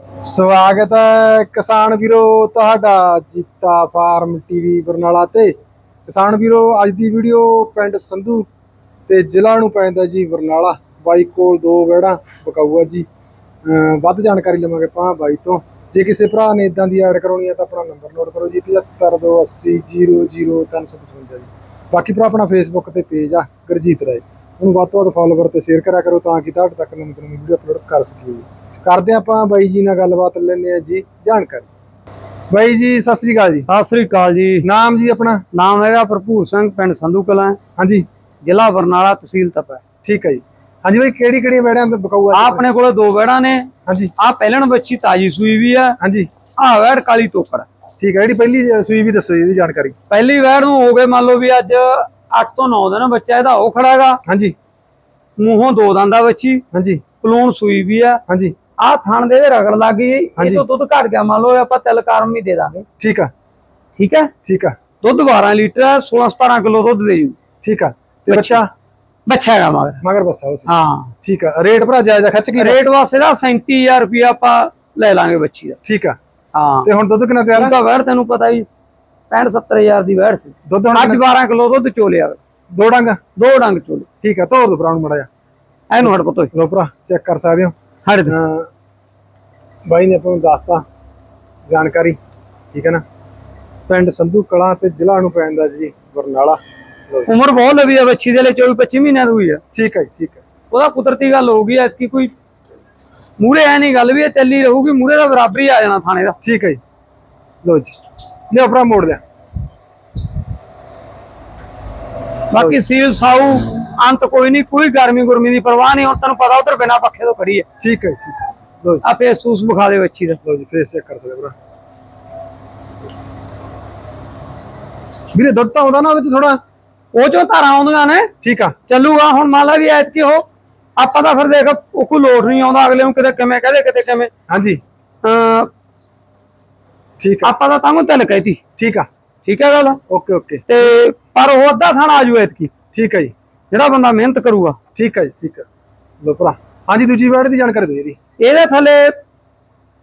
ਸਵਾਗਤ ਹੈ ਕਿਸਾਨ ਵੀਰੋ ਤੁਹਾਡਾ ਜੀਤਾ ਫਾਰਮ ਟੀਵੀ ਬਰਨਾਲਾ ਤੇ। ਕਿਸਾਨ ਵੀਰੋ, ਅੱਜ ਦੀ ਵੀਡੀਓ ਪਿੰਡ ਸੰਧੂ ਤੇ ਜ਼ਿਲ੍ਹਾ ਨੂੰ ਪੈਂਦਾ ਜੀ ਬਰਨਾਲਾ। ਬਾਈ ਕੋਲ ਦੋ ਵੇੜਾ ਬਕਾਊਆ ਜੀ। ਵੱਧ ਜਾਣਕਾਰੀ ਲਵਾਂਗੇ ਆਪਾਂ ਬਾਈ ਤੋਂ। ਜੇ ਕਿਸੇ ਭਰਾ ਨੇ ਇਦਾਂ ਦੀ ਐਡ ਕਰਾਉਣੀ ਹੈ ਤਾਂ ਆਪਣਾ ਨੰਬਰ ਨੋਟ ਕਰੋ ਜੀ 7528000355 ਜੀ। ਬਾਕੀ ਭਰਾ ਆਪਣਾ ਫੇਸਬੁੱਕ ਤੇ ਪੇਜ ਆ, ਗੁਰਜੀਤ ਰਾਏ। ਉਹਨੂੰ ਵੱਧ ਤੋਂ ਵੱਧ ਫਾਲੋਵਰ ਤੇ ਸ਼ੇਅਰ ਕਰਿਆ ਕਰੋ ਤਾਂ ਕਿ ਤੁਹਾਡੇ ਤੱਕ ਨਵੀਂ ਤੋਂ ਨਵੀਂ ਵੀਡੀਓ ਅਪਲੋਡ ਕਰ ਸਕੀਏ। ਕਰਦੇ ਆਪਾਂ ਬਾਈ ਜੀ ਨਾਲ ਗੱਲਬਾਤ ਲੈਂਦੇ ਆ ਜੀ ਜਾਣਕਾਰੀ। ਬਾਈ ਜੀ ਸਤਿ ਸ੍ਰੀ ਅਕਾਲ ਜੀ। ਸਤਿ ਸ੍ਰੀ ਅਕਾਲ ਜੀ। ਨਾਮ ਜੀ ਆਪਣਾ? ਨਾਮ ਹੈਗਾ ਭਰਪੂਰ ਸਿੰਘ ਪਿੰਡ ਸੰਧੂ ਕਲਾਂ। ਹਾਂਜੀ। ਜ਼ਿਲ੍ਹਾ ਬਰਨਾਲਾ ਤਹਿਸੀਲ ਤਪਾ। ਠੀਕ ਹੈ ਜੀ। ਹਾਂਜੀ ਬਾਈ ਕਿਹੜੀ ਕਿਹੜੀ ਵੜਿਆਂ ਤੇ ਬਕਾਊ ਆ? ਆਪਣੇ ਕੋਲੇ ਦੋ ਵੈੜਾਂ ਨੇ। ਹਾਂਜੀ। ਆ ਪਹਿਲਣ ਬੱਚੀ ਤਾਜੀ ਸੂਈ ਵੀ ਆ। ਹਾਂਜੀ। ਆ ਵੈੜ ਕਾਲੀ ਟੋਕਰ। ਠੀਕ ਹੈ ਜਿਹੜੀ ਪਹਿਲੀ ਸੂਈ ਵੀ ਦੱਸੋ ਇਹਦੀ ਜਾਣਕਾਰੀ। ਪਹਿਲੀ ਵੈੜ ਨੂੰ ਹੋ ਗਏ ਮੰਨ ਲਓ ਵੀ ਅੱਜ 8 ਤੋਂ 9 ਦਿਨ ਬੱਚਾ ਇਹਦਾ ਉਹ ਖੜਾ ਹੈਗਾ ਹਾਂਜੀ। ਮੂੰਹੋਂ ਦੋ ਦੰਦਾ ਬੱਚੀ ਹਾਂਜੀ। ਕਲੂਣ ਸੂਈ ਵੀ ਆ। ਹਾਂਜੀ। ਆ ਥਣ ਦੇ ਰਗੜ ਲੱਗ ਗਈ। ਇਹ ਤੋਂ ਦੁੱਧ ਘਟ ਗਿਆ ਮੰਨ ਲਓ ਆਪਾਂ ਤਿਲ ਕਾਰਮ ਵੀ ਦੇ ਦਾਂਗੇ। ਠੀਕ ਆ। ਠੀਕ ਹੈ ਠੀਕ ਆ। ਦੁੱਧ 12 ਲੀਟਰ ਹੈ 16 17 ਕਿਲੋ ਦੁੱਧ ਦੇ ਜੂ। ਠੀਕ ਆ। ਤੇ ਬੱਚਾ ਬੱਚਾ? ਹੈਗਾ ਮਗਰ। ਮਗਰ ਬੱਸਾ ਉਸ ਹਾਂ। ਠੀਕ ਆ। ਰੇਟ ਭਰਾ ਜਾਇਜ਼ਾ ਖੱਚ ਕੀ ਰੇਟ ਵਾਸਤੇ ਦਾ 37000 ਰੁਪਇਆ ਆਪਾਂ ਲੈ ਲਾਂਗੇ ਬੱਚੀ ਦਾ। ਠੀਕ ਆ। ਹਾਂ। ਤੇ ਹੁਣ ਦੁੱਧ ਕਿੰਨਾ ਤਿਆਰ ਉਹਦਾ ਵੈੜ ਤੈਨੂੰ ਪਤਾ ਵੀ 65 70000 ਦੀ ਵੈੜ ਸੀ। ਦੁੱਧ ਹੁਣ ਅੱਜ ਕਿੰਨਾ? 12 ਕਿਲੋ ਦੁੱਧ ਚੋਲਿਆ। ਦੋ ਡੰਗ? ਦੋ ਡੰਗ ਚੋਲੇ। ਠੀਕ ਆ ਤੋਰ ਦੋ ਭਰਾ ਨੂੰ ਮੜਾ ਜਾ ਇਹਨੂੰ ਹਟ ਪਤੋ ਲੋ ਭਰਾ ਚੈੱਕ ਕਰ ਸਕਦੇ ਹੋ। ਹਟ ਅਹ ਬਾਈ ਨੇ ਆਪਾਂ ਨੂੰ ਦੱਸਤਾ ਜਾਣਕਾਰੀ ਠੀਕ ਹੈ ਨਾ? ਪਿੰਡ ਸੰਧੂ ਕਲਾਂ ਤੇ ਜ਼ਿਲ੍ਹਾ ਨੂੰ ਪੈਂਦਾ ਜੀ ਬਰਨਾਲਾ। ਲਓ ਜੀ। ਉਮਰ ਬਹੁਤ ਲਵੀ ਆ ਬੱਚੀ ਦੇ ਲਈ 24 25 ਮਹੀਨਿਆਂ ਦੀ ਹੋਈ ਆ। ਠੀਕ ਹੈ ਜੀ, ਠੀਕ ਹੈ। ਉਹਦਾ ਕੁਦਰਤੀ ਗੱਲ ਹੋ ਗਈ ਐ ਕਿ ਕੋਈ ਮੂਰੇ ਐ ਨਹੀਂ ਗੱਲ ਵੀ ਇਹ ਚੱਲੀ ਰਹੂਗੀ ਮੂਰੇ ਦਾ ਬਰਾਬਰੀ ਆ ਜਾਣਾ ਥਾਣੇ ਦਾ। ਠੀਕ ਹੈ ਜੀ। ਲੋ ਜੀ। ਲਿਓ ਭਰਾ ਮੋੜ ਲਿਆ। ਬਾਕੀ ਸੀਲ ਸਾਊ ਅੰਤ ਕੋਈ ਨਹੀਂ ਕੋਈ ਗਰਮੀ ਗੁਰਮੀ ਦੀ ਪਰਵਾਹ ਨਹੀਂ ਹੁਣ ਤੈਨੂੰ ਪਤਾ ਉਧਰ ਬਿਨਾ ਪੱਖੇ ਤੋਂ ਖੜੀ ਐ ਠੀਕ ਹੈ ਜੀ, ਠੀਕ ਹੈ ਲੋ ਜੀ। ਆ ਫੇਸ ਸੂਸ ਵਿਖਾ ਦੇ ਬੱਚੀ ਦਾ। ਲੋ ਜੀ ਫੇਸ ਚੈੱਕ ਕਰ ਸਕਦੇ ਹੋ ਭਰਾ। ਵੀਰੇ ਦੁੱਧ ਤਾਂ ਆਉਂਦਾ ਨਾ ਉਹਦੇ ਚ ਥੋੜਾ ਉਹ ਚੋਂ ਧਾਰਾਂ ਆਉਂਦੀਆਂ ਨੇ। ਠੀਕ ਆ। ਚੱਲੂਗਾ ਹੁਣ ਮੰਨ ਲਾ ਵੀ ਐਤਕੀ ਉਹ ਆਪਾਂ ਤਾਂ ਫਿਰ ਦੇਖ ਉਹ ਕੋਈ ਲੋਟ ਨਹੀਂ ਆਉਂਦਾ ਅਗਲੇ ਨੂੰ ਕਿਤੇ ਕਿਵੇਂ ਕਹਦੇ ਕਿਤੇ ਕਿਵੇਂ। ਹਾਂਜੀ। ਅਹ ਠੀਕ ਆ। ਆਪਾਂ ਤਾਂ ਤਾਂ ਤਿਲ ਕਹਿਤੀ। ਠੀਕ ਆ। ਠੀਕ ਹੈ ਗੱਲ? Okay okay. ਤੇ ਪਰ ਉਹ ਅੱਧਾ ਥਾਣਾ ਆਜੂ ਐਤਕੀ। ਠੀਕ ਹੈ ਜੀ। ਜਿਹੜਾ ਬੰਦਾ ਮਿਹਨਤ ਕਰੂਗਾ। ਠੀਕ ਹੈ ਜੀ ਠੀਕ ਹੈ। ਲੋ ਭਰਾ ਹਾਂਜੀ ਦੂਜੀ ਵਰਡ ਦੀ ਜਾਣਕਾਰੀ ਦਿਓ ਇਹਦੀ ਇਹਦੇ ਥੱਲੇ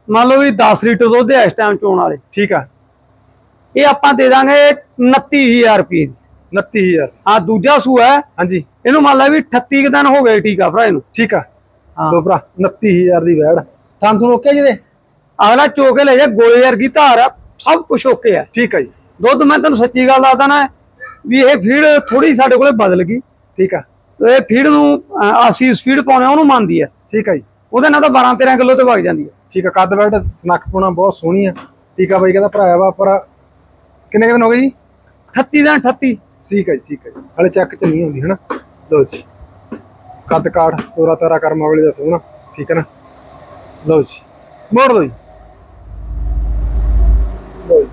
ਮੰਨ ਲਓ ਵੀ 10 ਲੀਟਰ ਦੁੱਧ ਹੈ ਇਸ ਟਾਈਮ ਚੋਣ ਵਾਲੇ। ਠੀਕ ਆ ਇਹ ਆਪਾਂ ਦੇ ਦਾਂਗੇ 29000 ਰੁਪਏ 29000 ਆ ਦੂਜਾ ਸੂ ਹੈ। ਹਾਂਜੀ। ਇਹਨੂੰ ਮੰਨ ਲਾ ਵੀ 38 ਕੁ ਦਿਨ ਹੋ ਗਏ ਟੀਕਾ ਭਰਾ ਇਹਨੂੰ। ਠੀਕ ਆ। ਹਾਂ। ਲੋ ਭਰਾ 29000 ਦੀ ਵੈੜ। ਤਾਂ ਤੁਹਾਨੂੰ ਓਕੇ ਜਿਹਦੇ ਅਗਲਾ ਚੋਕੇ ਲੈ ਜਾ ਗੋਲੇ ਵਰਗੀ ਧਾਰ ਆ ਸਭ ਕੁਝ ਓਕੇ ਆ। ਠੀਕ ਆ ਜੀ। ਦੁੱਧ ਮੈਂ ਤੈਨੂੰ ਸੱਚੀ ਗੱਲ ਦੱਸਦਾ ਨਾ ਵੀ ਇਹ ਫੀਡ ਥੋੜੀ ਸਾਡੇ ਕੋਲੇ ਬਦਲ ਗਈ। ਠੀਕ ਆ। ਤੇ ਇਹ ਫੀਡ ਨੂੰ ਅਸੀਂ ਸਪੀਡ ਪਾਉਣੇ ਉਹਨੂੰ ਮੰਨਦੀ ਆ। ਠੀਕ ਆ ਜੀ। ਉਹਦੇ ਨਾਲ ਤਾਂ 12 13 ਕਿਲੋ ਤੇ ਵਗ ਜਾਂਦੀ ਆ। ਠੀਕ ਆ ਕੱਦ ਵੈੜ ਸਨੱਖ ਪੁਣਾ ਬਹੁਤ ਸੋਹਣੀ ਆ। ਠੀਕ ਆ ਬਾਈ ਕਹਿੰਦਾ ਭਰਾਇਆ ਵਾ ਪਰ ਕਿੰਨੇ ਕੁ ਦਿਨ ਹੋ ਗਏ ਜੀ? 38 ਦਿਨ 38 ਠੀਕ ਹੈ ਜੀ ਠੀਕ ਹੈ ਜੀ। ਹਲੇ ਚੈੱਕ ਚ ਨਹੀਂ ਹੁੰਦੀ ਹਨਾ? ਲਓ ਜੀ। ਕੱਦ ਕਾਠ ਤੋਰਾ ਤਾਰਾ ਕਰਮ ਵਾਲੇ ਦਾ ਸੋਹਣਾ। ਠੀਕ ਹੈ ਨਾ? ਲਓ ਜੀ। ਮੋੜ ਲਓ ਜੀ ਲਓ ਜੀ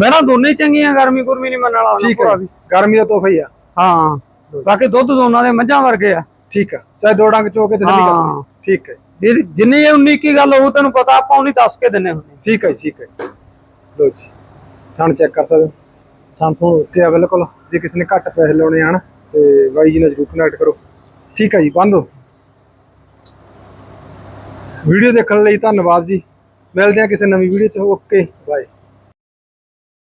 ਮੇਰਾ ਦੋਨੇ ਹੀ ਚੰਗੀਆਂ ਗਰਮੀ ਗੁਰਮੀ ਨਹੀਂ ਮੰਨਣ ਵਾਲਾ ਠੀਕ ਹੈ। ਗਰਮੀ ਦਾ ਤੋਹਫਾ ਹੀ ਆ। ਹਾਂ। ਬਾਕੀ ਦੁੱਧ ਦੋਨਾਂ ਦੇ ਮੱਝਾਂ ਵਰਗੇ ਆ। ਠੀਕ ਆ। ਚਾਹੇ ਦੋ ਡੰਗ ਚੋ ਕੇ ਤੇ ਥੱਲੇ ਹਾਂ। ਕਰ ਠੀਕ ਹੈ ਜੇ- ਜਿੰਨੀ ਇਹ 19 ਕੀ ਗੱਲ ਹੋਊ ਤੈਨੂੰ ਪਤਾ ਆਪਾਂ ਉਹਨੀ ਦੱਸ ਕੇ ਦਿੰਨੇ ਹੁੰਦੇ ਠੀਕ ਹੈ ਠੀਕ ਹੈ। ਲਓ ਜੀ। ਥਣ ਚੈੱਕ ਕਰ ਸਕਦੇ। ਥਣ ਤੋਂ ਓਕੇ ਆ ਬਿਲਕੁਲ। ਜੇ ਕਿਸੇ ਨੇ ਘੱਟ ਪੈਸੇ ਲਾਉਣੇ ਹਨ ਤੇ ਬਾਈ ਜੀ ਨਾਲ ਜਰੂਰ ਕਨੈਕਟ ਕਰੋ। ਠੀਕ ਹੈ ਜੀ ਬੰਦ ਹੋ। ਵੀਡੀਓ ਦੇਖਣ ਲਈ ਧੰਨਵਾਦ ਜੀ। ਮਿਲਦੇ ਹਾਂ ਕਿਸੇ ਨਵੀਂ ਵੀਡੀਓ 'ਚ। Okay bye